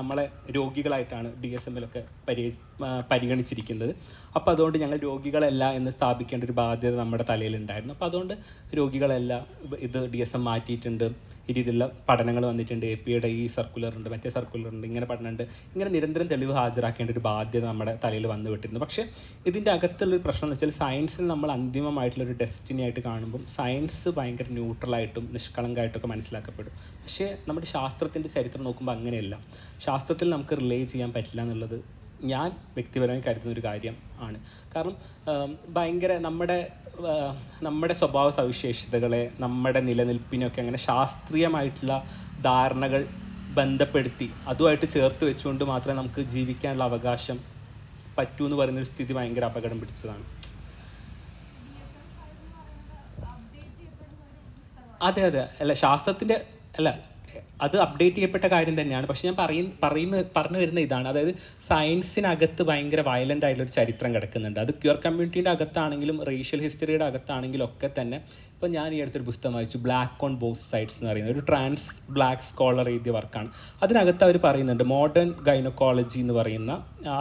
നമ്മളെ രോഗികളായിട്ടാണ് D S എമ്മിലൊക്കെ പരി പരിഗണിച്ചിരിക്കുന്നത്. അപ്പോൾ അതുകൊണ്ട് ഞങ്ങൾ രോഗികളല്ല എന്ന് സ്ഥാപിക്കേണ്ട ഒരു ബാധ്യത നമ്മുടെ തലയിലുണ്ടായിരുന്നു. അപ്പോൾ അതുകൊണ്ട് രോഗികളല്ല ഇത് ഡി എസ് എം മാറ്റിയിട്ടുണ്ട്. ഈ രീതിയിലുള്ള പഠനങ്ങൾ വന്നിട്ടുണ്ട്. എ പിയുടെ ഈ സർക്കുലർ ഉണ്ട് മറ്റേ സർക്കുലർ ഉണ്ട് ഇങ്ങനെ പഠനമുണ്ട്. ഇങ്ങനെ നിരന്തരം തെളിവ് ഹാജരാക്കേണ്ട ഒരു ബാധ്യത നമ്മുടെ തലയിൽ വന്നു വിട്ടിരുന്നു. പക്ഷേ ഇതിന്റെ അകത്തുള്ളൊരു പ്രശ്നം എന്ന് വെച്ചാൽ സയൻസിൽ നമ്മൾ അന്തിമമായിട്ടുള്ള ഒരു ഡെസ്റ്റിനി ആയിട്ട് കാണുമ്പോൾ സയൻസ് ഭയങ്കര ന്യൂട്രലായിട്ടും നിഷ്കളങ്കമായിട്ടൊക്കെ മനസ്സിലാക്കപ്പെടും. പക്ഷേ നമ്മുടെ ശാസ്ത്രത്തിന്റെ ചരിത്രം നോക്കുമ്പോൾ അങ്ങനെയല്ല. ശാസ്ത്രത്തിൽ നമുക്ക് റിലേ ചെയ്യാൻ പറ്റില്ല എന്നുള്ളത് ഞാൻ വ്യക്തിപരമായി കരുതുന്ന ഒരു കാര്യം ആണ്. കാരണം ഭയങ്കര നമ്മുടെ നമ്മുടെ സ്വഭാവ സവിശേഷതകളെ നമ്മുടെ നിലനിൽപ്പിനൊക്കെ അങ്ങനെ ശാസ്ത്രീയമായിട്ടുള്ള ധാരണകൾ ബന്ധപ്പെടുത്തി അതുമായിട്ട് ചേർത്ത് വെച്ചുകൊണ്ട് മാത്രമേ നമുക്ക് ജീവിക്കാനുള്ള അവകാശം പറ്റൂ എന്ന് പറയുന്ന ഒരു സ്ഥിതി ഭയങ്കര അപകടം പിടിച്ചതാണ്. അതെ അതെ. അല്ല ശാസ്ത്രത്തിന്റെ അല്ല അത് അപ്ഡേറ്റ് ചെയ്യപ്പെട്ട കാര്യം തന്നെയാണ്. പക്ഷെ ഞാൻ പറയും പറയുന്ന പറഞ്ഞു വരുന്ന ഇതാണ്. അതായത് സയൻസിനകത്ത് ഭയങ്കര വയലന്റ് ആയിട്ടുള്ള ഒരു ചരിത്രം കിടക്കുന്നുണ്ട്. അത് ക്യൂർ കമ്മ്യൂണിറ്റിയുടെ അകത്താണെങ്കിലും റേഷ്യൽ ഹിസ്റ്ററിയുടെ അകത്താണെങ്കിലും ഒക്കെ തന്നെ ഇപ്പം ഞാൻ ഈ അടുത്തൊരു പുസ്തകം വായിച്ചു. ബ്ലാക്ക് ഓൺ ബോത്ത് സൈഡ്സ് എന്ന് പറയുന്നത്. ഒരു ട്രാൻസ് ബ്ലാക്ക് സ്കോളർ എഴുതിയ വർക്കാണ് അതിനകത്ത് അവർ പറയുന്നുണ്ട് മോഡേൺ ഗൈനക്കോളജി എന്ന് പറയുന്ന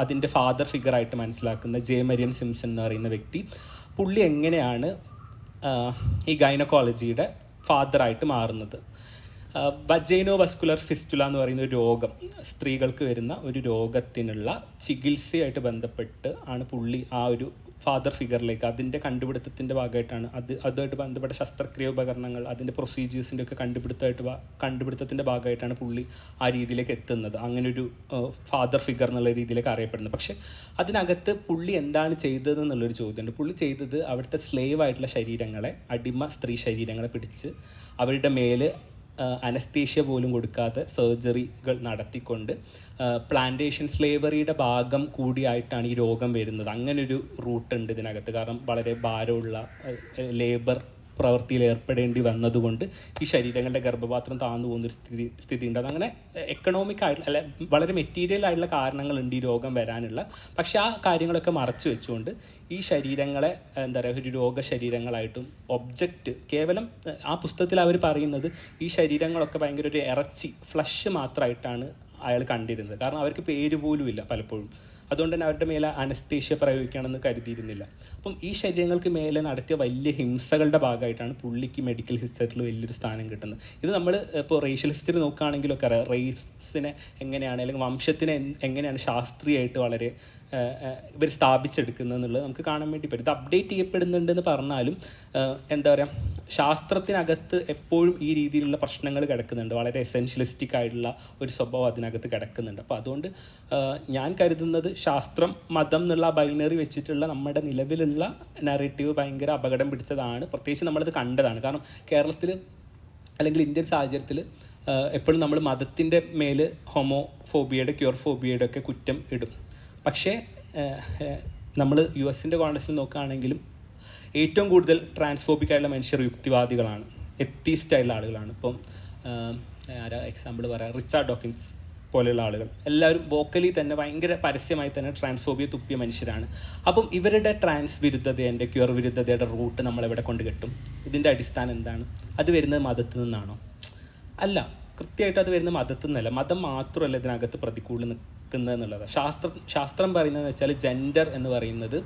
അതിന്റെ ഫാദർ ഫിഗറായിട്ട് മനസ്സിലാക്കുന്ന ജെ മരിയൻ സിംസൺ എന്ന് പറയുന്ന വ്യക്തി പുള്ളി എങ്ങനെയാണ് ഈ ഗൈനക്കോളജിയുടെ ഫാദറായിട്ട് മാറുന്നത്? വജൈനോ വസ്കുലർ ഫിസ്റ്റുല എന്ന് പറയുന്ന ഒരു രോഗം. സ്ത്രീകൾക്ക് വരുന്ന ഒരു രോഗത്തിനുള്ള ചികിത്സയായിട്ട് ബന്ധപ്പെട്ട് ആണ് പുള്ളി ആ ഒരു ഫാദർ ഫിഗറിലേക്ക് അതിന്റെ കണ്ടുപിടുത്തത്തിന്റെ ഭാഗമായിട്ടാണ് അത് അതുമായിട്ട് ബന്ധപ്പെട്ട ശസ്ത്രക്രിയ ഉപകരണങ്ങൾ അതിന്റെ പ്രൊസീജിയേഴ്സിന്റെ ഒക്കെ കണ്ടുപിടുത്തമായിട്ട് കണ്ടുപിടുത്തത്തിന്റെ ഭാഗമായിട്ടാണ് പുള്ളി ആ രീതിയിലേക്ക് എത്തുന്നത്. അങ്ങനെ ഒരു ഫാദർ ഫിഗർ എന്നുള്ള രീതിയിലേക്ക് അറിയപ്പെടുന്നത്. പക്ഷെ അതിനകത്ത് പുള്ളി എന്താണ് ചെയ്തത് എന്നുള്ളൊരു ചോദ്യമുണ്ട്. പുള്ളി ചെയ്തത് അവിടുത്തെ സ്ലേവ് ആയിട്ടുള്ള ശരീരങ്ങളെ അടിമ സ്ത്രീ ശരീരങ്ങളെ പിടിച്ച് അവരുടെ മേൽ അനസ്തേഷ്യ പോലും കൊടുക്കാതെ സർജറികൾ നടത്തിക്കൊണ്ട് പ്ലാന്റേഷൻ സ്ലേവറിയുടെ ഭാഗം കൂടിയായിട്ടാണ് ഈ രോഗം വരുന്നത്. അങ്ങനെ ഒരു റൂട്ട് ഉണ്ട് ഇതിനകത്ത്. കാരണം വളരെ ഭാരമുള്ള ലേബർ പ്രവൃത്തിയിൽ ഏർപ്പെടേണ്ടി വന്നതുകൊണ്ട് ഈ ശരീരങ്ങളുടെ ഗർഭപാത്രം താഴ്ന്നു പോകുന്ന ഒരു സ്ഥിതി സ്ഥിതി ഉണ്ട് അതങ്ങനെ എക്കണോമിക് ആയിട്ടുള്ള അല്ല വളരെ മെറ്റീരിയൽ ആയിട്ടുള്ള കാരണങ്ങൾ ഉണ്ട് ഈ രോഗം വരാനുള്ള. പക്ഷെ ആ കാര്യങ്ങളൊക്കെ മറച്ചു വെച്ചുകൊണ്ട് ഈ ശരീരങ്ങളെ എന്താ പറയുക ഒരു രോഗ ശരീരങ്ങളായിട്ടും ഒബ്ജക്റ്റ് കേവലം ആ പുസ്തകത്തിൽ അവർ പറയുന്നത് ഈ ശരീരങ്ങളൊക്കെ ഭയങ്കര ഒരു ഇറച്ചി ഫ്ലഷ് മാത്രമായിട്ടാണ് അയാൾ കണ്ടിരുന്നത്. കാരണം അവർക്ക് പേര് പോലും ഇല്ല പലപ്പോഴും. അതുകൊണ്ട് തന്നെ അവരുടെ മേലെ അനസ്തേഷ്യ പ്രയോഗിക്കുകയാണെന്ന് കരുതിയിരുന്നില്ല. അപ്പം ഈ ശരീരങ്ങൾക്ക് മേലെ നടത്തിയ വലിയ ഹിംസകളുടെ ഭാഗമായിട്ടാണ് പുള്ളിക്ക് മെഡിക്കൽ ഹിസ്റ്ററിയിൽ വലിയൊരു സ്ഥാനം കിട്ടുന്നത്. ഇത് നമ്മൾ ഇപ്പോൾ റേഷ്യൽ ഹിസ്റ്ററി നോക്കുകയാണെങ്കിലൊക്കെ അറിയാം. റേസിനെ എങ്ങനെയാണ് അല്ലെങ്കിൽ വംശത്തിനെ എങ്ങനെയാണ് ശാസ്ത്രീയമായിട്ട് വളരെ ഇവർ സ്ഥാപിച്ചെടുക്കുന്നത് എന്നുള്ളത് നമുക്ക് കാണാൻ വേണ്ടി പറ്റും. ഇത് അപ്ഡേറ്റ് ചെയ്യപ്പെടുന്നുണ്ടെന്ന് പറഞ്ഞാലും എന്താ പറയുക ശാസ്ത്രത്തിനകത്ത് എപ്പോഴും ഈ രീതിയിലുള്ള പ്രശ്നങ്ങൾ കിടക്കുന്നുണ്ട്. വളരെ എസെൻഷ്യലിസ്റ്റിക് ആയിട്ടുള്ള ഒരു സ്വഭാവം അതിനകത്ത് കിടക്കുന്നുണ്ട്. അപ്പോൾ അതുകൊണ്ട് ഞാൻ കരുതുന്നത് ശാസ്ത്രം മതം എന്നുള്ള ബൈനറി വെച്ചിട്ടുള്ള നമ്മുടെ നിലവിലുള്ള നറേറ്റീവ് ഭയങ്കര അപകടം പിടിച്ചതാണ്. പ്രത്യേകിച്ച് നമ്മളത് കണ്ടതാണ്. കാരണം കേരളത്തിൽ അല്ലെങ്കിൽ ഇന്ത്യൻ സാഹചര്യത്തിൽ എപ്പോഴും നമ്മൾ മതത്തിന്റെ മേൽ ഹോമോഫോബിയയുടെ ക്യൂർ ഫോബിയയുടെ ഒക്കെ കുറ്റം ഇടും. പക്ഷേ നമ്മൾ യു എസിന്റെ കോൺടസ്റ്റിൽ നോക്കുകയാണെങ്കിലും ഏറ്റവും കൂടുതൽ ട്രാൻസ്ഫോബിക് ആയിട്ടുള്ള മനുഷ്യർ യുക്തിവാദികളാണ്. എത്തീസ്റ്റ് ആളുകളാണ്. ഇപ്പം ആരാ എക്സാമ്പിൾ പറയാം? Richard Dawkins. പോലെയുള്ള ആളുകൾ. എല്ലാവരും വോക്കലി തന്നെ ഭയങ്കര പരസ്യമായി തന്നെ ട്രാൻസ്ഫോബിയ തുപ്പിയ മനുഷ്യരാണ്. അപ്പം ഇവരുടെ ട്രാൻസ് വിരുദ്ധതയുടെ ക്യൂർ വിരുദ്ധതയുടെ റൂട്ട് നമ്മൾ എവിടെ കൊണ്ട് കെട്ടും? ഇതിന്റെ അടിസ്ഥാനം എന്താണ്? അത് വരുന്നത് മതത്തിൽ നിന്നാണോ? അല്ല കൃത്യമായിട്ട് അത് വരുന്നത് മതത്തിൽ നിന്നല്ല. മതം മാത്രമല്ല ഇതിനകത്ത് പ്രതികൂലം നിൽക്കുന്നത് എന്നുള്ളത്. ശാസ്ത്ര ശാസ്ത്രം പറയുന്നതെന്ന് വെച്ചാൽ ജെൻഡർ എന്ന് പറയുന്നത്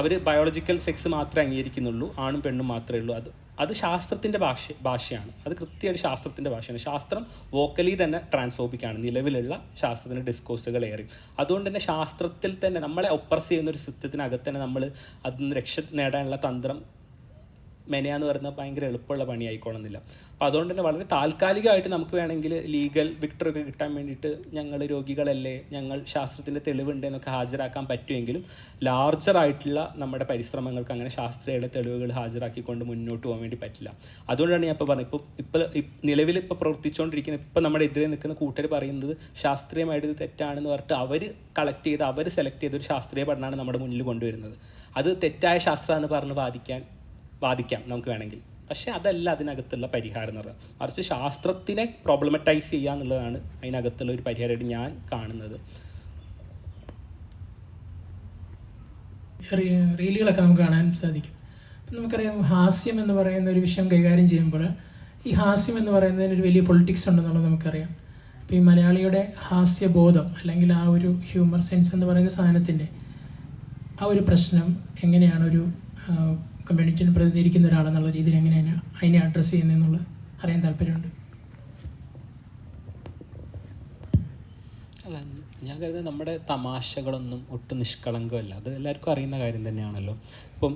അവർ ബയോളജിക്കൽ സെക്സ് മാത്രമേ അംഗീകരിക്കുന്നുള്ളൂ. ആണും പെണ്ണും മാത്രമേ ഉള്ളൂ. അത് അത് ശാസ്ത്രത്തിന്റെ ഭാഷ ഭാഷയാണ്. അത് കൃത്യമായിട്ട് ശാസ്ത്രത്തിന്റെ ഭാഷയാണ്. ശാസ്ത്രം വോക്കലി തന്നെ ട്രാൻസ്ഫോബിക്കാണ് നിലവിലുള്ള ശാസ്ത്രത്തിന്റെ ഡിസ്കോഴ്സുകൾ ഏറി. അതുകൊണ്ട് തന്നെ ശാസ്ത്രത്തിൽ തന്നെ നമ്മളെ ഒപ്രസ് ചെയ്യുന്ന ഒരു സിസ്റ്റത്തിനകത്ത് തന്നെ നമ്മൾ അതിൽ നിന്ന് രക്ഷ നേടാനുള്ള തന്ത്രം മെനയാന്ന് പറയുന്നത് ഭയങ്കര എളുപ്പമുള്ള പണി ആയിക്കോളുന്നില്ല അപ്പോൾ അതുകൊണ്ട് തന്നെ വളരെ താൽക്കാലികമായിട്ട് നമുക്ക് വേണമെങ്കിൽ ലീഗൽ വിക്ടറി ഒക്കെ കിട്ടാൻ വേണ്ടിയിട്ട് ഞങ്ങൾ രോഗികളല്ലേ ഞങ്ങൾ ശാസ്ത്രത്തിന്റെ തെളിവുണ്ട് എന്നൊക്കെ ഹാജരാക്കാൻ പറ്റുമെങ്കിലും ലാർജർ ആയിട്ടുള്ള നമ്മുടെ പരിശ്രമങ്ങൾക്ക് അങ്ങനെ ശാസ്ത്രീയയുടെ തെളിവുകൾ ഹാജരാക്കിക്കൊണ്ട് മുന്നോട്ട് പോകാൻ വേണ്ടി പറ്റില്ല. അതുകൊണ്ടാണ് ഞാൻ ഇപ്പോൾ പറഞ്ഞത്. ഇപ്പോൾ ഇപ്പോൾ നിലവിൽ ഇപ്പോൾ പ്രവർത്തിച്ചുകൊണ്ടിരിക്കുന്ന ഇപ്പോൾ നമ്മുടെ എതിരെ നിൽക്കുന്ന കൂട്ടർ പറയുന്നത് ശാസ്ത്രീയമായിട്ട് ഇത് തെറ്റാണെന്ന് പറഞ്ഞിട്ട് അവർ കളക്ട് ചെയ്ത് അവർ സെലക്ട് ചെയ്ത ഒരു ശാസ്ത്രീയ പഠനമാണ് നമ്മുടെ മുന്നിൽ കൊണ്ടുവരുന്നത്. അത് തെറ്റായ ശാസ്ത്രമെന്ന് പറഞ്ഞ് വാദിക്കാൻ വാദിക്കാം നമുക്ക് വേണമെങ്കിൽ. പക്ഷേ അതല്ല അതിനകത്തുള്ള പരിഹാരം എന്ന് പറയുന്നത് മറിച്ച് ശാസ്ത്രത്തിനെ പ്രോബ്ലമറ്റൈസ് ചെയ്യുക എന്നുള്ളതാണ് അതിനകത്തുള്ള ഒരു പരിഹാരമായിട്ട് ഞാൻ കാണുന്നത്. റീലുകളൊക്കെ നമുക്ക് കാണാൻ സാധിക്കും. നമുക്കറിയാം ഹാസ്യം എന്ന് പറയുന്ന ഒരു വിഷയം കൈകാര്യം ചെയ്യുമ്പോൾ ഈ ഹാസ്യം എന്ന് പറയുന്നതിന് ഒരു വലിയ പൊളിറ്റിക്സ് ഉണ്ടെന്നുള്ളത് നമുക്കറിയാം. അപ്പോൾ ഈ മലയാളിയുടെ ഹാസ്യബോധം അല്ലെങ്കിൽ ആ ഒരു ഹ്യൂമർ സെൻസ് എന്ന് പറയുന്ന സാധനത്തിന്റെ ആ ഒരു പ്രശ്നം എങ്ങനെയാണ് ഒരു കമ്മ്യൂണിറ്റിനെ പ്രതിനിധീകരിക്കുന്ന ഒരാളെന്നുള്ള രീതിയിൽ എങ്ങനെയാണ് അതിനെ അഡ്രസ്സ് ചെയ്യുന്നതെന്നുള്ള അറിയാൻ താല്പര്യമുണ്ട്. അല്ല ഞാൻ കരുതുന്നത് നമ്മുടെ തമാശകളൊന്നും ഒട്ടും നിഷ്കളങ്കമല്ല. അത് എല്ലാവർക്കും അറിയുന്ന കാര്യം തന്നെയാണല്ലോ. ഇപ്പം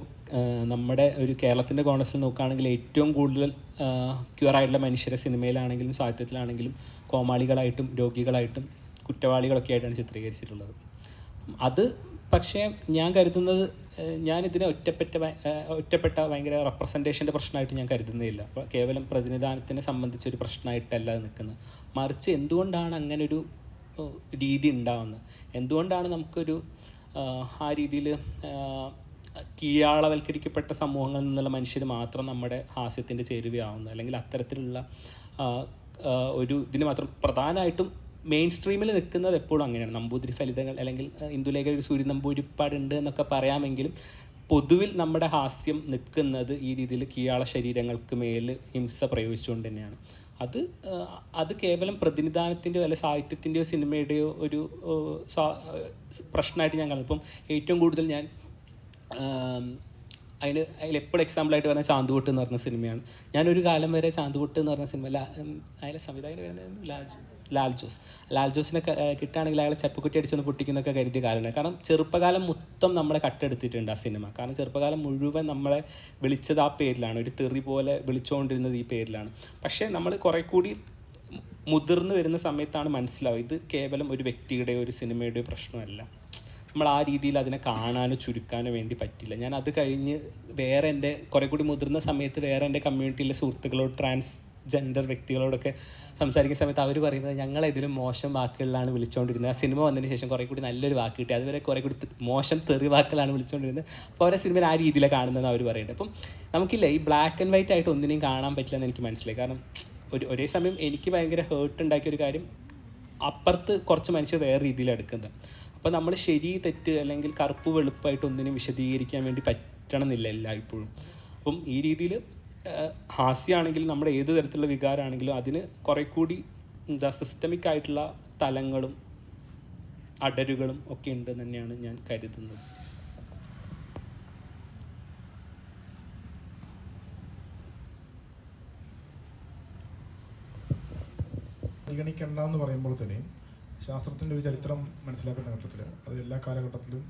നമ്മുടെ ഒരു കേരളത്തിന്റെ കോണസിൽ നോക്കുകയാണെങ്കിൽ ഏറ്റവും കൂടുതൽ ക്യൂർ ആയിട്ടുള്ള മനുഷ്യരെ സിനിമയിലാണെങ്കിലും സാഹിത്യത്തിലാണെങ്കിലും കോമാളികളായിട്ടും രോഗികളായിട്ടും കുറ്റവാളികളൊക്കെ ആയിട്ടാണ് ചിത്രീകരിച്ചിട്ടുള്ളത്. അത് പക്ഷേ ഞാൻ കരുതുന്നത് ഞാനിതിനെ ഒറ്റപ്പെട്ട ഒറ്റപ്പെട്ട ഭയങ്കര റെപ്രസെന്റേഷന്റെ പ്രശ്നമായിട്ട് ഞാൻ കരുതുന്നില്ല അപ്പോൾ കേവലം പ്രതിനിധാനത്തിനെ സംബന്ധിച്ച ഒരു പ്രശ്നമായിട്ടല്ല നിൽക്കുന്നത്. മറിച്ച് എന്തുകൊണ്ടാണ് അങ്ങനെ ഒരു രീതി ഉണ്ടാവുന്നത്? എന്തുകൊണ്ടാണ് നമുക്കൊരു ആ രീതിയിൽ കീഴാളവൽക്കരിക്കപ്പെട്ട സമൂഹങ്ങളിൽ നിന്നുള്ള മനുഷ്യർ മാത്രം നമ്മുടെ ഹാസ്യത്തിന്റെ ചേരുവയാവുന്നത്? അല്ലെങ്കിൽ അത്തരത്തിലുള്ള ഒരു ഇതിന് മാത്രം പ്രധാനമായിട്ടും മെയിൻ സ്ട്രീമിൽ നിൽക്കുന്നത് എപ്പോഴും അങ്ങനെയാണ്. നമ്പൂതിരി ഫലിതങ്ങൾ അല്ലെങ്കിൽ ഇന്ദുലേഖ ഒരു സൂര്യ നമ്പൂരിപ്പാട് ഉണ്ട് എന്നൊക്കെ പറയാമെങ്കിലും പൊതുവിൽ നമ്മുടെ ഹാസ്യം നിൽക്കുന്നത് ഈ രീതിയിൽ കീഴാള ശരീരങ്ങൾക്ക് മേൽ ഹിംസ പ്രയോഗിച്ചുകൊണ്ട് തന്നെയാണ്. അത് അത് കേവലം പ്രതിനിധാനത്തിന്റെയോ അല്ലെ സാഹിത്യത്തിന്റെയോ സിനിമയുടെയോ ഒരു പ്രശ്നമായിട്ട് ഞാൻ കാണുന്നു ഇപ്പം ഏറ്റവും കൂടുതൽ ഞാൻ അതിന് അതിൽ എപ്പോഴും എക്സാമ്പിളായിട്ട് പറഞ്ഞ ചാന്തുകൊട്ട് എന്ന് പറഞ്ഞ സിനിമയാണ്. ഞാനൊരു കാലം വരെ ചാന്തുകൊട്ട് എന്ന് പറഞ്ഞ സിനിമ അതിലെ സംവിധായകൻ ലാൽ ലാൽ ജോസ് ലാൽ ജോസിനെ കിട്ടുകയാണെങ്കിൽ അയാളെ ചെപ്പക്കുറ്റി അടിച്ചൊന്ന് പൊട്ടിക്കുന്നൊക്കെ കരുതിയ കാലമാണ്. കാരണം ചെറുപ്പകാലം മൊത്തം നമ്മളെ കട്ടെടുത്തിട്ടുണ്ട് ആ സിനിമ. കാരണം ചെറുപ്പകാലം മുഴുവൻ നമ്മളെ വിളിച്ചത് ആ പേരിലാണ്. ഒരു തെറി പോലെ വിളിച്ചുകൊണ്ടിരുന്നത് ഈ പേരിലാണ്. പക്ഷേ നമ്മൾ കുറെ കൂടി മുതിർന്നു വരുന്ന സമയത്താണ് മനസ്സിലാവുക. ഇത് കേവലം ഒരു വ്യക്തിയുടെ ഒരു സിനിമയുടെ പ്രശ്നമല്ല. നമ്മൾ ആ രീതിയിൽ അതിനെ കാണാനോ ചുരുക്കാനോ വേണ്ടി പറ്റില്ല. ഞാൻ അത് കഴിഞ്ഞ് വേറെ എന്റെ കുറെ കൂടി മുതിർന്ന സമയത്ത് വേറെ എന്റെ കമ്മ്യൂണിറ്റിയിലെ സുഹൃത്തുക്കളോട് ട്രാൻസ് ജെൻഡർ വ്യക്തികളോടൊക്കെ സംസാരിക്കുന്ന സമയത്ത് അവർ പറയുന്നത് ഞങ്ങൾ ഇതിലും മോശം വാക്കുകളിലാണ് വിളിച്ചുകൊണ്ടിരുന്നത് ആ സിനിമ വന്നതിന് ശേഷം കുറെ കൂടി നല്ലൊരു വാക്ക് കിട്ടി. അതുവരെ കുറെ കൂടി മോശം തെറി വാക്കുകളാണ് വിളിച്ചുകൊണ്ടിരുന്നത് അപ്പോൾ അവരെ സിനിമയിൽ ആ രീതിയിലാണ് കാണുന്നതെന്ന് അവർ പറയുന്നത് അപ്പം നമുക്കില്ല ഈ ബ്ലാക്ക് ആൻഡ് വൈറ്റ് ആയിട്ട് ഒന്നിനെയും കാണാൻ പറ്റില്ല എന്ന് എനിക്ക് മനസ്സിലായി. കാരണം ഒരു ഒരേ സമയം എനിക്ക് ഭയങ്കര ഹേർട്ട് ഉണ്ടാക്കിയ ഒരു കാര്യം അപ്പുറത്ത് കുറച്ച് മനുഷ്യർ വേറെ രീതിയിൽ എടുക്കുന്നത്. അപ്പോൾ നമ്മൾ ശരി തെറ്റ് അല്ലെങ്കിൽ കറുപ്പ് വെളുപ്പായിട്ട് ഒന്നിനും വിശദീകരിക്കാൻ വേണ്ടി പറ്റണമെന്നില്ല എല്ലായ്പ്പോഴും. അപ്പം ഈ രീതിയിൽ ഹാസ്യമാണെങ്കിലും നമ്മുടെ ഏത് തരത്തിലുള്ള വികാരമാണെങ്കിലും അതിന് കുറെ കൂടി എന്താ സിസ്റ്റമിക് ആയിട്ടുള്ള തലങ്ങളും അടരുകളും ഒക്കെ ഉണ്ട് തന്നെയാണ് ഞാൻ കരുതുന്നത്. പരിഗണിക്കണ്ട എന്ന് പറയുമ്പോൾ തന്നെ ശാസ്ത്രത്തിന്റെ ഒരു ചരിത്രം മനസ്സിലാക്കുന്ന ഘട്ടത്തിൽ അത് എല്ലാ കാലഘട്ടത്തിലും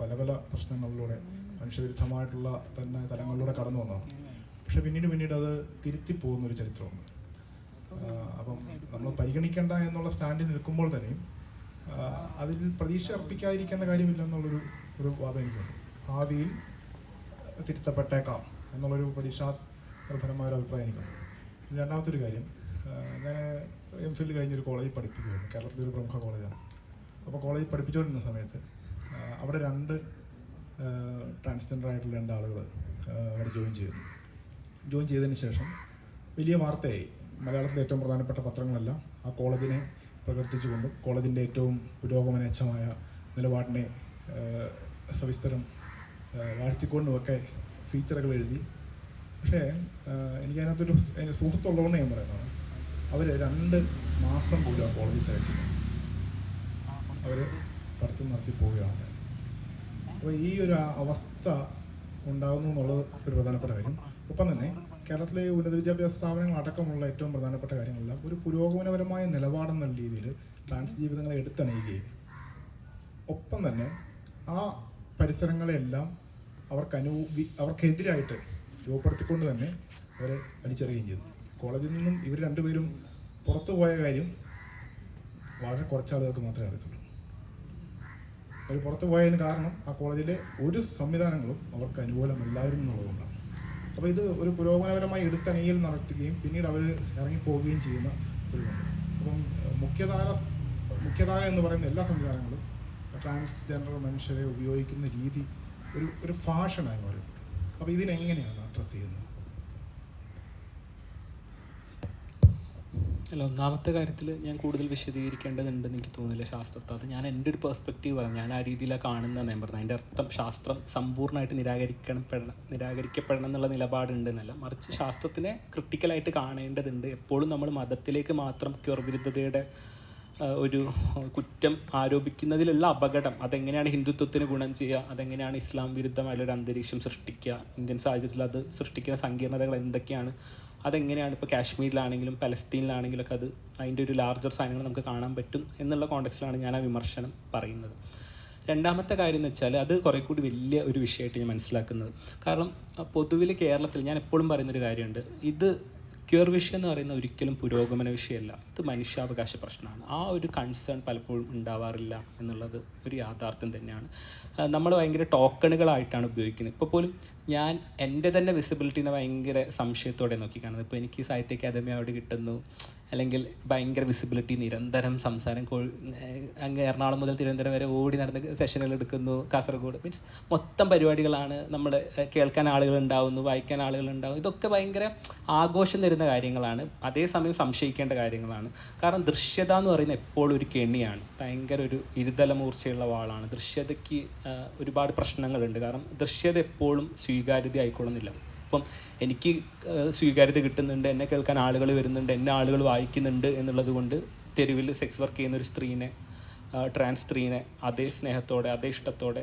പല പല പ്രശ്നങ്ങളിലൂടെ മനുഷ്യവിരുദ്ധമായിട്ടുള്ള തന്നെ തലങ്ങളിലൂടെ കടന്നു വന്നതാണ്. പക്ഷെ പിന്നീട് പിന്നീട് അത് തിരുത്തി പോകുന്ന ഒരു ചരിത്രമുണ്ട് അപ്പം നമ്മൾ പരിഗണിക്കേണ്ട എന്നുള്ള സ്റ്റാൻഡിൽ നിൽക്കുമ്പോൾ തന്നെയും അതിൽ പ്രതീക്ഷ അർപ്പിക്കാതിരിക്കേണ്ട കാര്യമില്ല എന്നുള്ളൊരു ഒരു വാദം എനിക്കുണ്ട്. ഭാവിയിൽ തിരുത്തപ്പെട്ടേക്കാം എന്നുള്ളൊരു പ്രതീക്ഷാ നിർഭരമായ ഒരു അഭിപ്രായം എനിക്കുണ്ട്. രണ്ടാമത്തെ ഒരു കാര്യം ഞാൻ എം ഫിൽ കഴിഞ്ഞൊരു കോളേജിൽ പഠിപ്പിക്കുകയായിരുന്നു കേരളത്തിലെ ഒരു പ്രമുഖ കോളേജാണ്. അപ്പോൾ കോളേജിൽ പഠിപ്പിച്ചുകൊണ്ടിരുന്ന സമയത്ത് അവിടെ രണ്ട് ട്രാൻസ്ജെൻഡർ ആയിട്ടുള്ള രണ്ട് ആളുകൾ അവിടെ ജോയിൻ ചെയ്തു. ജോയിൻ ചെയ്തതിന് ശേഷം വലിയ വാർത്തയായി. മലയാളത്തിലെ ഏറ്റവും പ്രധാനപ്പെട്ട പത്രങ്ങളെല്ലാം ആ കോളേജിനെ പ്രകീർത്തിച്ചുകൊണ്ടും കോളേജിന്റെ ഏറ്റവും പുരോഗമനേച്ഛമായ നിലപാടിനെ സവിസ്തരം വാഴ്ത്തിക്കൊണ്ടുമൊക്കെ ഫീച്ചറുകൾ എഴുതി. പക്ഷേ എനിക്കതിനകത്തൊരു എനിക്ക് അതിനകത്തൊരു സ്- അതിന് സുഹൃത്തുള്ളതുകൊണ്ട് ഞാൻ പറയുന്നത് അവർ രണ്ട് മാസം പോലും ആ കോളേജിൽ തികച്ചില്ല അവർ പഠിത്തം നടത്തി പോവുകയാണ്. അപ്പോൾ ഈ ഒരു അവസ്ഥ ഉണ്ടാകുന്നു എന്നുള്ളത് ഒരു പ്രധാനപ്പെട്ട കാര്യം. ഒപ്പം തന്നെ കേരളത്തിലെ ഉന്നത വിദ്യാഭ്യാസ സ്ഥാപനങ്ങൾ അടക്കമുള്ള ഏറ്റവും പ്രധാനപ്പെട്ട കാര്യങ്ങളെല്ലാം ഒരു പുരോഗമനപരമായ നിലപാടെന്ന രീതിയിൽ ട്രാൻസ് ജീവിതങ്ങളെ എടുത്തണയുകയും. ഒപ്പം തന്നെ ആ പരിസരങ്ങളെല്ലാം അവർക്ക് അനു അവർക്കെതിരായിട്ട് രൂപപ്പെടുത്തിക്കൊണ്ട് തന്നെ അവരെ വലിച്ചെറിയുകയും ചെയ്തു. കോളേജിൽ നിന്നും ഇവർ രണ്ടുപേരും പുറത്തു പോയ കാര്യം വളരെ കുറച്ച് ആളുകൾക്ക് മാത്രമേ അറിയത്തുള്ളൂ. അവർ പുറത്തു പോയതിന് കാരണം ആ കോളേജിലെ ഒരു സംവിധാനങ്ങളും അവർക്ക് അനുകൂലമല്ലായിരുന്നു എന്നുള്ളതുകൊണ്ടാണ്. അപ്പോൾ ഇത് ഒരു പുരോഗമനപരമായി എടുത്തണിയിൽ നടത്തുകയും പിന്നീട് അവർ ഇറങ്ങിപ്പോവുകയും ചെയ്യുന്ന ഒരു അപ്പം മുഖ്യധാര മുഖ്യധാര എന്ന് പറയുന്ന എല്ലാ സംവിധാനങ്ങളും ട്രാൻസ്ജെൻഡർ മനുഷ്യരെ ഉപയോഗിക്കുന്ന രീതി ഒരു ഒരു ഫാഷനായി മാറിയിട്ടുണ്ട്. അപ്പോൾ ഇതിനെങ്ങനെയാണ് അഡ്രസ്സ് ചെയ്യുന്നത്? അല്ല ഒന്നാമത്തെ കാര്യത്തിൽ ഞാൻ കൂടുതൽ വിശദീകരിക്കേണ്ടതുണ്ടെന്ന് എനിക്ക് തോന്നുന്നില്ല ശാസ്ത്രത്തെ അത് ഞാൻ എന്റെ ഒരു പെർസ്പെക്റ്റീവ് പറഞ്ഞു ഞാൻ ആ രീതിയിലാണ് കാണുന്നതെന്ന് ഞാൻ പറഞ്ഞത്. അതിന്റെ അർത്ഥം ശാസ്ത്രം സമ്പൂർണമായിട്ട് നിരാകരിക്കണപ്പെടണം നിരാകരിക്കപ്പെടണം എന്നുള്ള നിലപാടുണ്ടെന്നല്ല. മറിച്ച് ശാസ്ത്രത്തിനെ ക്രിട്ടിക്കലായിട്ട് കാണേണ്ടതുണ്ട്. എപ്പോഴും നമ്മൾ മതത്തിലേക്ക് മാത്രം ക്യൂർ വിരുദ്ധതയുടെ ഒരു കുറ്റം ആരോപിക്കുന്നതിലുള്ള അപകടം. അതെങ്ങനെയാണ് ഹിന്ദുത്വത്തിന് ഗുണം ചെയ്യുക? അതെങ്ങനെയാണ് ഇസ്ലാം വിരുദ്ധമായുള്ള ഒരു അന്തരീക്ഷം സൃഷ്ടിക്കുക? ഇന്ത്യൻ സാഹചര്യത്തിൽ അത് സൃഷ്ടിക്കുന്ന സങ്കീർണതകൾ എന്തൊക്കെയാണ്? അതെങ്ങനെയാണ് ഇപ്പോൾ കാശ്മീരിലാണെങ്കിലും പലസ്തീനിലാണെങ്കിലും ഒക്കെ അത് അതിന്റെ ഒരു ലാർജർ സാധനങ്ങൾ നമുക്ക് കാണാൻ പറ്റും എന്നുള്ള കോണ്ടെക്സ്റ്റിലാണ് ഞാൻ ആ വിമർശനം പറയുന്നത്. രണ്ടാമത്തെ കാര്യം എന്ന് വെച്ചാൽ അത് കുറേ കൂടി വലിയ ഒരു വിഷയമായിട്ട് ഞാൻ മനസ്സിലാക്കുന്നത്. കാരണം പൊതുവിൽ കേരളത്തിൽ ഞാൻ എപ്പോഴും പറയുന്നൊരു കാര്യമുണ്ട്. ഇത് ക്യൂർ വിഷയം എന്ന് പറയുന്ന ഒരിക്കലും പുരോഗമന വിഷയമല്ല. ഇത് മനുഷ്യാവകാശ പ്രശ്നമാണ്. ആ ഒരു കൺസേൺ പലപ്പോഴും ഉണ്ടാവാറില്ല എന്നുള്ളത് ഒരു യാഥാർത്ഥ്യം തന്നെയാണ്. നമ്മൾ ഭയങ്കര ടോക്കണുകളായിട്ടാണ് ഉപയോഗിക്കുന്നത്. ഇപ്പോൾ പോലും ഞാൻ എന്റെ തന്നെ വിസിബിലിറ്റിനെ ഭയങ്കര സംശയത്തോടെ നോക്കി കാണുന്നത് ഇപ്പോൾ എനിക്ക് സാഹിത്യ അക്കാദമി അവിടെ കിട്ടുന്നു. അല്ലെങ്കിൽ ഭയങ്കര വിസിബിലിറ്റി നിരന്തരം സംസാരം കോഴി അങ്ങ് എറണാകുളം മുതൽ തിരുവനന്തപുരം വരെ ഓടി നടന്ന് സെഷനുകൾ എടുക്കുന്നു കാസർഗോഡ്. മീൻസ് മൊത്തം പരിപാടികളാണ് നമ്മൾ കേൾക്കാൻ ആളുകൾ ഉണ്ടാവുന്നു വായിക്കാൻ ആളുകൾ ഉണ്ടാവുന്നു. ഇതൊക്കെ ഭയങ്കര ആഘോഷം തരുന്ന കാര്യങ്ങളാണ്. അതേസമയം സംശയിക്കേണ്ട കാര്യങ്ങളാണ്. കാരണം ദൃശ്യത എന്ന് പറയുന്നത് എപ്പോഴും ഒരു കെണിയാണ്. ഭയങ്കര ഒരു ഇരുതല മൂർച്ചയുള്ള വാളാണ്. ദൃശ്യതയ്ക്ക് ഒരുപാട് പ്രശ്നങ്ങളുണ്ട്. കാരണം ദൃശ്യത എപ്പോഴും സ്വീകാര്യത ആയിക്കൊള്ളുന്നില്ല. ഇപ്പം എനിക്ക് സ്വീകാര്യത കിട്ടുന്നുണ്ട് എന്നെ കേൾക്കാൻ ആളുകൾ വരുന്നുണ്ട് എന്നെ ആളുകൾ വായിക്കുന്നുണ്ട് എന്നുള്ളത് കൊണ്ട് തെരുവിൽ സെക്സ് വർക്ക് ചെയ്യുന്ന ഒരു സ്ത്രീനെ ട്രാൻസ് സ്ത്രീനെ അതേ സ്നേഹത്തോടെ അതേ ഇഷ്ടത്തോടെ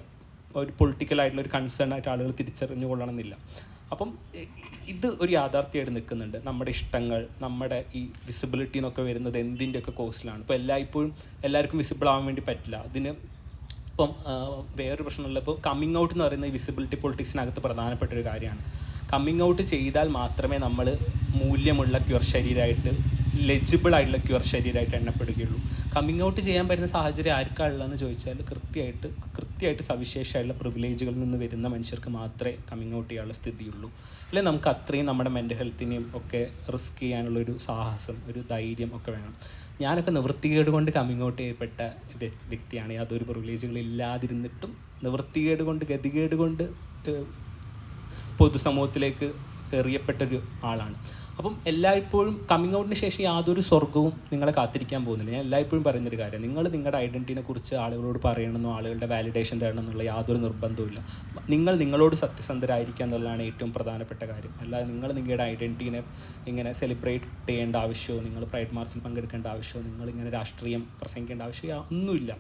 ഒരു പൊളിറ്റിക്കൽ ആയിട്ടുള്ള ഒരു കൺസേൺ ആയിട്ട് ആളുകൾ തിരിച്ചറിഞ്ഞു കൊള്ളണമെന്നില്ല അപ്പം ഇത് ഒരു യാഥാർത്ഥ്യമായിട്ട് നിൽക്കുന്നുണ്ട്. നമ്മുടെ ഇഷ്ടങ്ങൾ നമ്മുടെ ഈ വിസിബിലിറ്റി എന്നൊക്കെ വരുന്നത് എന്തിന്റെയൊക്കെ കോഴ്സിലാണ് ഇപ്പോൾ എല്ലായ്പ്പോഴും എല്ലാവർക്കും വിസിബിൾ ആവാൻ വേണ്ടി പറ്റില്ല. അതിന് ഇപ്പം വേറൊരു പ്രശ്നമുള്ള ഇപ്പോൾ കമ്മിങ് ഔട്ട് എന്ന് പറയുന്ന ഈ വിസിബിലിറ്റി പൊളിറ്റിക്സിനകത്ത് പ്രധാനപ്പെട്ട ഒരു കാര്യമാണ്. കമ്മിങ് ഔട്ട് ചെയ്താൽ മാത്രമേ നമ്മൾ മൂല്യമുള്ള ക്യുർ ശരീരമായിട്ട് ലെജിബിൾ ആയിട്ടുള്ള ക്യൂർ ശരീരമായിട്ട് എണ്ണപ്പെടുകയുള്ളൂ. കമ്മിങ് ഔട്ട് ചെയ്യാൻ പറ്റുന്ന സാഹചര്യം ആർക്കാണുള്ളതെന്ന് ചോദിച്ചാൽ കൃത്യമായിട്ട് കൃത്യമായിട്ട് സവിശേഷമായുള്ള പ്രിവിലേജുകളിൽ നിന്ന് വരുന്ന മനുഷ്യർക്ക് മാത്രമേ കമ്മിങ് ഔട്ട് ചെയ്യാനുള്ള സ്ഥിതിയുള്ളൂ. അല്ലെ നമുക്ക് അത്രയും നമ്മുടെ മെന്റൽ ഹെൽത്തിനെയും ഒക്കെ റിസ്ക് ചെയ്യാനുള്ള ഒരു സാഹസം ഒരു ധൈര്യം ഒക്കെ വേണം. ഞാനൊക്കെ നിവൃത്തികേട് കൊണ്ട് കമ്മിങ് ഔട്ട് ചെയ്യപ്പെട്ട വ്യക്തിയാണ്. യാതൊരു പ്രിവിലേജുകളില്ലാതിരുന്നിട്ടും നിവൃത്തികേട് കൊണ്ട് ഗതികേട് കൊണ്ട് പൊതുസമൂഹത്തിലേക്ക് എറിയപ്പെട്ടൊരു ആളാണ്. അപ്പം എല്ലായ്പ്പോഴും കമ്മിങ് ഔട്ടിന് ശേഷം യാതൊരു സ്വർഗവും നിങ്ങളെ കാത്തിരിക്കാൻ പോകുന്നില്ല. ഞാൻ എല്ലായ്പ്പോഴും പറയുന്നൊരു കാര്യം നിങ്ങൾ നിങ്ങളുടെ ഐഡന്റിനെ കുറിച്ച് ആളുകളോട് പറയണമെന്നോ ആളുകളുടെ വാലിഡേഷൻ തരണം എന്നുള്ള യാതൊരു നിർബന്ധവുമില്ല നിങ്ങൾ നിങ്ങളോട് സത്യസന്ധരായിരിക്കുക എന്നുള്ളതാണ് ഏറ്റവും പ്രധാനപ്പെട്ട കാര്യം. അല്ലാതെ നിങ്ങൾ നിങ്ങളുടെ ഐഡന്റിനെ ഇങ്ങനെ സെലിബ്രേറ്റ് ചെയ്യേണ്ട ആവശ്യമോ നിങ്ങൾ പ്രൈഡ് മാർച്ചിൽ പങ്കെടുക്കേണ്ട ആവശ്യമോ നിങ്ങൾ ഇങ്ങനെ രാഷ്ട്രീയം പ്രസംഗിക്കേണ്ട ആവശ്യമോ ഒന്നുമില്ല.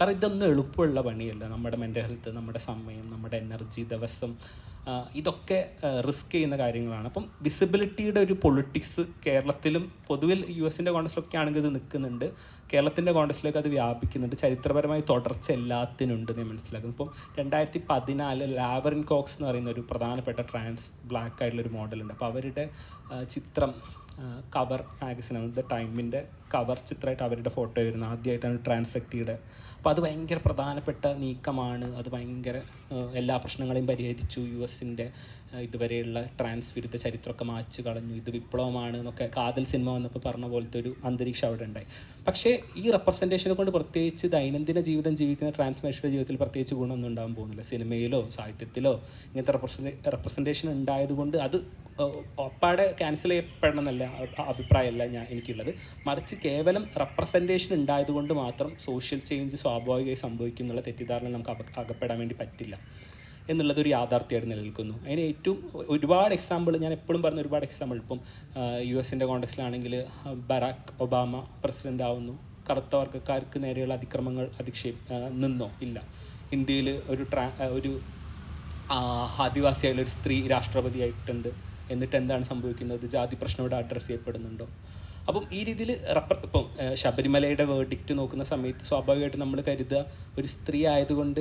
കാരണം ഇതൊന്നും എളുപ്പമുള്ള പണിയല്ല. നമ്മുടെ മെന്റൽ ഹെൽത്ത് നമ്മുടെ സമയം നമ്മുടെ എനർജി ദിവസം ഇതൊക്കെ റിസ്ക് ചെയ്യുന്ന കാര്യങ്ങളാണ്. അപ്പം വിസിബിലിറ്റിയുടെ ഒരു പൊളിറ്റിക്സ് കേരളത്തിലും പൊതുവിൽ യു എസിന്റെ കോൺടസ്റ്റിലൊക്കെ ആണെങ്കിൽ ഇത് നിൽക്കുന്നുണ്ട്. കേരളത്തിന്റെ കോൺടസ്റ്റിലേക്ക് അത് വ്യാപിക്കുന്നുണ്ട്. ചരിത്രപരമായി തുടർച്ച എല്ലാത്തിനുണ്ട് ഞാൻ മനസ്സിലാക്കുന്നു. ഇപ്പം രണ്ടായിരത്തി പതിനാല് ലാവറിൻ കോക്സ് എന്ന് പറയുന്ന ഒരു പ്രധാനപ്പെട്ട ട്രാൻസ് ബ്ലാക്ക് ആയിട്ടുള്ള ഒരു മോഡലുണ്ട്. അപ്പോൾ അവരുടെ ചിത്രം കവർ മാഗസിനാണ്. ദ ടൈമിന്റെ കവർ ചിത്രമായിട്ട് അവരുടെ ഫോട്ടോ വരുന്നത്. ആദ്യമായിട്ടാണ് ട്രാൻസ് വ്യക്തിയുടെ അപ്പോൾ അത് ഭയങ്കര പ്രധാനപ്പെട്ട നീക്കമാണ്. അത് ഭയങ്കര എല്ലാ പ്രശ്നങ്ങളെയും പരിഹരിച്ചു. യു എസിന്റെ ഇതുവരെയുള്ള ട്രാൻസ് വിരുദ്ധ ചരിത്രമൊക്കെ മാച്ച് കളഞ്ഞു. ഇത് വിപ്ലവമാണ് എന്നൊക്കെ കാതൽ സിനിമ വന്നപ്പോൾ പറഞ്ഞ പോലത്തെ ഒരു അന്തരീക്ഷം അവിടെ ഉണ്ടായി. പക്ഷേ ഈ റെപ്രസെന്റേഷനെ കൊണ്ട് പ്രത്യേകിച്ച് ദൈനംദിന ജീവിതം ജീവിക്കുന്ന ട്രാൻസ്മേഷന്റെ ജീവിതത്തിൽ പ്രത്യേകിച്ച് ഗുണമൊന്നും ഉണ്ടാകാൻ പോകുന്നില്ല. സിനിമയിലോ സാഹിത്യത്തിലോ ഇങ്ങനത്തെ റെപ്രസെന്റേ റെപ്രസെന്റേഷൻ ഉണ്ടായതുകൊണ്ട് അത് ഒപ്പാടെ ക്യാൻസൽ ചെയ്യപ്പെടണം എന്നല്ല അഭിപ്രായമല്ല ഞാൻ എനിക്കുള്ളത്. മറിച്ച് കേവലം റെപ്രസെന്റേഷൻ ഉണ്ടായതുകൊണ്ട് മാത്രം സോഷ്യൽ ചേഞ്ച് സ്വാഭാവികമായി സംഭവിക്കും എന്നുള്ള തെറ്റിദ്ധാരണ നമുക്ക് അകപ്പെടാൻ വേണ്ടി പറ്റില്ല എന്നുള്ളത് ഒരു യാഥാർത്ഥ്യമായിട്ട് നിലനിൽക്കുന്നു. അതിന് ഏറ്റവും ഒരുപാട് എക്സാമ്പിൾ ഞാൻ എപ്പോഴും പറഞ്ഞ ഒരുപാട് എക്സാമ്പിൾ ഇപ്പം യു എസിന്റെ കോണ്ടക്സ്റ്റിലാണെങ്കിൽ ബറാക്ക് ഒബാമ പ്രസിഡന്റ് ആവുന്നു. കറുത്ത വർഗക്കാർക്ക് നേരെയുള്ള അതിക്രമങ്ങൾ അധിക്ഷേപ നിന്നോ? ഇല്ല. ഇന്ത്യയിൽ ഒരു ട്രാ ഒരു ആദിവാസിയായുള്ള ഒരു സ്ത്രീ രാഷ്ട്രപതി ആയിട്ടുണ്ട് എന്നിട്ട് എന്താണ് സംഭവിക്കുന്നത്? ജാതി പ്രശ്നം ഇവിടെ അഡ്രസ്സ് ചെയ്യപ്പെടുന്നുണ്ടോ? അപ്പം ഈ രീതിയിൽ റെപ്ര ഇപ്പം ശബരിമലയുടെ വേർഡിക്റ്റ് നോക്കുന്ന സമയത്ത് സ്വാഭാവികമായിട്ട് നമ്മൾ കരുതുക ഒരു സ്ത്രീ ആയതുകൊണ്ട്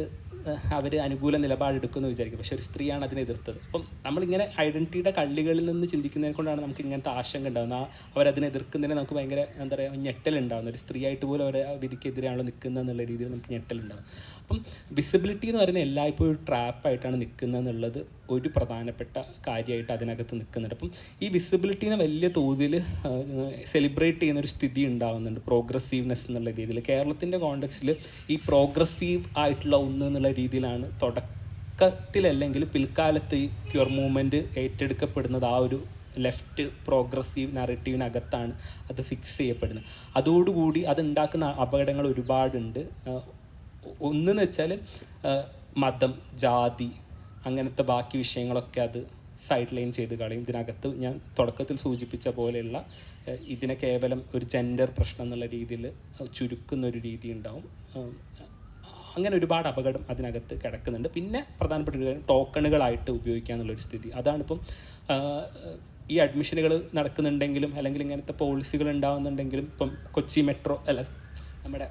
അവർ അനുകൂല നിലപാടെടുക്കുമെന്ന് വിചാരിക്കും. പക്ഷെ ഒരു സ്ത്രീയാണ് അതിനെ എതിർത്തത്. അപ്പം നമ്മളിങ്ങനെ ഐഡന്റിറ്റിയുടെ കള്ളികളിൽ നിന്ന് ചിന്തിക്കുന്നതിനെ കൊണ്ടാണ് നമുക്ക് ഇങ്ങനത്തെ ആശങ്ക ഉണ്ടാകുന്നത് ആ അവരതിനെ എതിർക്കുന്നതിന് നമുക്ക് ഭയങ്കര എന്താ പറയുക ഞെട്ടലുണ്ടാകുന്നത് ഒരു സ്ത്രീ ആയിട്ട് പോലും അവരെ വിധിക്കെതിരെയാണോ നിൽക്കുന്നത് എന്നുള്ള രീതിയിൽ നമുക്ക് ഞെട്ടലുണ്ടാകും അപ്പം വിസിബിലിറ്റി എന്ന് പറയുന്നത് എല്ലായ്പ്പോഴും ട്രാപ്പായിട്ടാണ് നിൽക്കുന്നത് എന്നുള്ളത് ഒരു പ്രധാനപ്പെട്ട കാര്യമായിട്ട് അതിനകത്ത് നിൽക്കുന്നുണ്ട്. അപ്പം ഈ വിസിബിലിറ്റീനെ വലിയ തോതിൽ സെലിബ്രേറ്റ് ചെയ്യുന്ന ഒരു സ്ഥിതി ഉണ്ടാവുന്നുണ്ട്. പ്രോഗ്രസീവ്നെസ് എന്നുള്ള രീതിയിൽ. കേരളത്തിന്റെ കോണ്ടെക്സ്റ്റിൽ ഈ പ്രോഗ്രസീവ് ആയിട്ടുള്ള ഒന്ന് എന്നുള്ള രീതിയിലാണ് തുടക്കത്തിലല്ലെങ്കിൽ പിൽക്കാലത്ത് ഈ ക്യൂർ മൂവ്മെന്റ് ഏറ്റെടുക്കപ്പെടുന്നത് ആ ഒരു ലെഫ്റ്റ് പ്രോഗ്രസീവ് നറേറ്റീവിനകത്താണ് അത് ഫിക്സ് ചെയ്യപ്പെടുന്നത്. അതോടുകൂടി അത് ഉണ്ടാക്കുന്ന അപകടങ്ങൾ ഒരുപാടുണ്ട്. ഒന്നെന്ന് വെച്ചാൽ മതം ജാതി അങ്ങനത്തെ ബാക്കി വിഷയങ്ങളൊക്കെ അത് സൈഡ് ലൈൻ ചെയ്ത് കളയും. ഇതിനകത്ത് ഞാൻ തുടക്കത്തിൽ സൂചിപ്പിച്ച പോലെയുള്ള ഇതിനെ കേവലം ഒരു ജെൻഡർ പ്രശ്നം എന്നുള്ള രീതിയിൽ ചുരുക്കുന്ന ഒരു രീതി ഉണ്ടാവും. അങ്ങനെ ഒരുപാട് അപകടം അതിനകത്ത് കിടക്കുന്നുണ്ട്. പിന്നെ പ്രധാനപ്പെട്ട ഒരു കാര്യം ടോക്കണുകളായിട്ട് ഉപയോഗിക്കുക എന്നുള്ളൊരു സ്ഥിതി. അതാണിപ്പം ഈ അഡ്മിഷനുകൾ നടക്കുന്നുണ്ടെങ്കിലും അല്ലെങ്കിൽ ഇങ്ങനത്തെ പോളിസികൾ ഉണ്ടാവുന്നുണ്ടെങ്കിലും ഇപ്പം കൊച്ചി മെട്രോ അല്ല നമ്മുടെ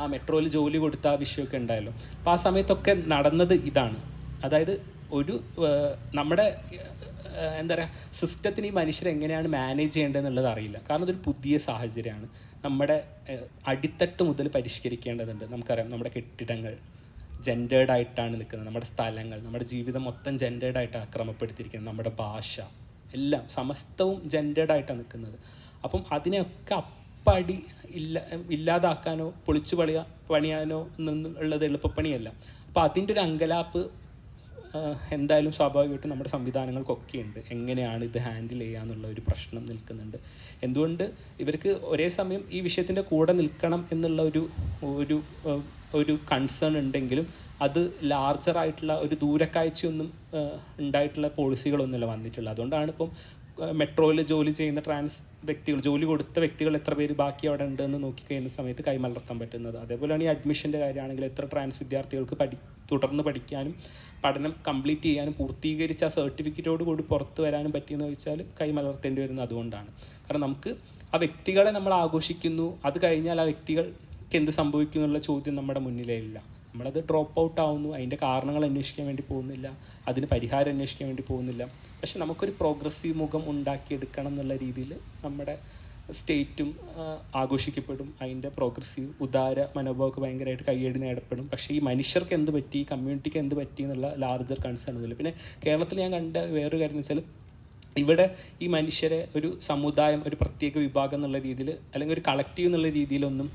ആ മെട്രോയിൽ ജോലി കൊടുത്ത ആ വിഷയമൊക്കെ ഉണ്ടായല്ലോ. അപ്പോൾ ആ സമയത്തൊക്കെ നടന്നത് ഇതാണ്. അതായത് ഒരു നമ്മുടെ എന്താ പറയുക സിസ്റ്റത്തിന് ഈ മനുഷ്യരെ എങ്ങനെയാണ് മാനേജ് ചെയ്യേണ്ടതെന്നുള്ളത് അറിയില്ല. കാരണം ഇതൊരു പുതിയ സാഹചര്യമാണ്. നമ്മുടെ അടിത്തട്ട് മുതൽ പരിഷ്കരിക്കേണ്ടതുണ്ട്. നമുക്കറിയാം നമ്മുടെ കെട്ടിടങ്ങൾ ജെൻഡേർഡ് ആയിട്ടാണ് നിൽക്കുന്നത്. നമ്മുടെ സ്ഥലങ്ങൾ നമ്മുടെ ജീവിതം മൊത്തം ജെൻഡേർഡ് ആയിട്ട് ആക്രമപ്പെടുത്തിയിരിക്കുന്നത് നമ്മുടെ ഭാഷ എല്ലാം സമസ്തവും ജെൻഡേർഡ് ആയിട്ടാണ് നിൽക്കുന്നത്. അപ്പം അതിനെയൊക്കെ അപ്പടി ഇല്ല ഇല്ലാതാക്കാനോ പൊളിച്ചു പണിയാ പണിയാനോ എന്നുള്ളത് എളുപ്പപ്പണിയല്ല. അപ്പോൾ അതിന്റെ ഒരു അങ്കലാപ്പ് എന്തായാലും സ്വാഭാവികമായിട്ടും നമ്മുടെ സംവിധാനങ്ങൾക്കൊക്കെ ഉണ്ട് എങ്ങനെയാണ് ഇത് ഹാൻഡിൽ ചെയ്യുക എന്നുള്ള ഒരു പ്രശ്നം നിൽക്കുന്നുണ്ട്. എന്തുകൊണ്ട് ഇവർക്ക് ഒരേ സമയം ഈ വിഷയത്തിന്റെ കൂടെ നിൽക്കണം എന്നുള്ള ഒരു ഒരു ഒരു കൺസേൺ ഉണ്ടെങ്കിലും അത് ലാർജർ ആയിട്ടുള്ള ഒരു ദൂരക്കാഴ്ചയൊന്നും ഉണ്ടായിട്ടുള്ള പോളിസികളൊന്നുമില്ല വന്നിട്ടുള്ളത്. അതുകൊണ്ടാണ് ഇപ്പം മെട്രോയിൽ ജോലി ചെയ്യുന്ന ട്രാൻസ് വ്യക്തികൾ ജോലി കൊടുത്ത വ്യക്തികൾ എത്ര പേര് ബാക്കി അവിടെ ഉണ്ട് എന്ന് നോക്കി കഴിയുന്ന സമയത്ത് കൈമലർത്താൻ പറ്റുന്നത്. അതേപോലെയാണ് ഈ അഡ്മിഷന്റെ കാര്യമാണെങ്കിൽ എത്ര ട്രാൻസ് വിദ്യാർത്ഥികൾക്ക് പഠി തുടർന്ന് പഠിക്കാനും പഠനം കംപ്ലീറ്റ് ചെയ്യാനും പൂർത്തീകരിച്ച ആ സർട്ടിഫിക്കറ്റോട് കൂടി പുറത്ത് വരാനും പറ്റിയെന്ന് ചോദിച്ചാൽ കൈമലർത്തേണ്ടി വരുന്നത് അതുകൊണ്ടാണ്. കാരണം നമുക്ക് ആ വ്യക്തികളെ നമ്മൾ ആഘോഷിക്കുന്നു അത് കഴിഞ്ഞാൽ ആ വ്യക്തികൾക്ക് എന്ത് സംഭവിക്കും എന്നുള്ള ചോദ്യം നമ്മുടെ മുന്നിലേ ഇല്ല. നമ്മളത് ഡ്രോപ്പ് ഔട്ട് ആവുന്നു. അതിന്റെ കാരണങ്ങൾ അന്വേഷിക്കാൻ വേണ്ടി പോകുന്നില്ല. അതിന് പരിഹാരം അന്വേഷിക്കാൻ വേണ്ടി പോകുന്നില്ല. പക്ഷെ നമുക്കൊരു പ്രോഗ്രസീവ് മുഖം ഉണ്ടാക്കിയെടുക്കണം എന്നുള്ള രീതിയിൽ നമ്മുടെ സ്റ്റേറ്റും ആഘോഷിക്കപ്പെടും. അതിന്റെ പ്രോഗ്രസീവ് ഉദാര മനോഭാവമൊക്കെ ഭയങ്കരമായിട്ട് കയ്യടി നേടപ്പെടും. പക്ഷേ ഈ മനുഷ്യർക്ക് എന്ത് പറ്റി? കമ്മ്യൂണിറ്റിക്ക് എന്ത് പറ്റി എന്നുള്ള ലാർജർ കൺസേൺ ഒന്നുമില്ല. പിന്നെ കേരളത്തിൽ ഞാൻ കണ്ട വേറൊരു കാര്യം എന്ന് വെച്ചാൽ ഇവിടെ ഈ മനുഷ്യരെ ഒരു സമുദായം ഒരു പ്രത്യേക വിഭാഗം എന്നുള്ള രീതിയിൽ അല്ലെങ്കിൽ ഒരു കളക്റ്റീവ് എന്നുള്ള രീതിയിലൊന്നും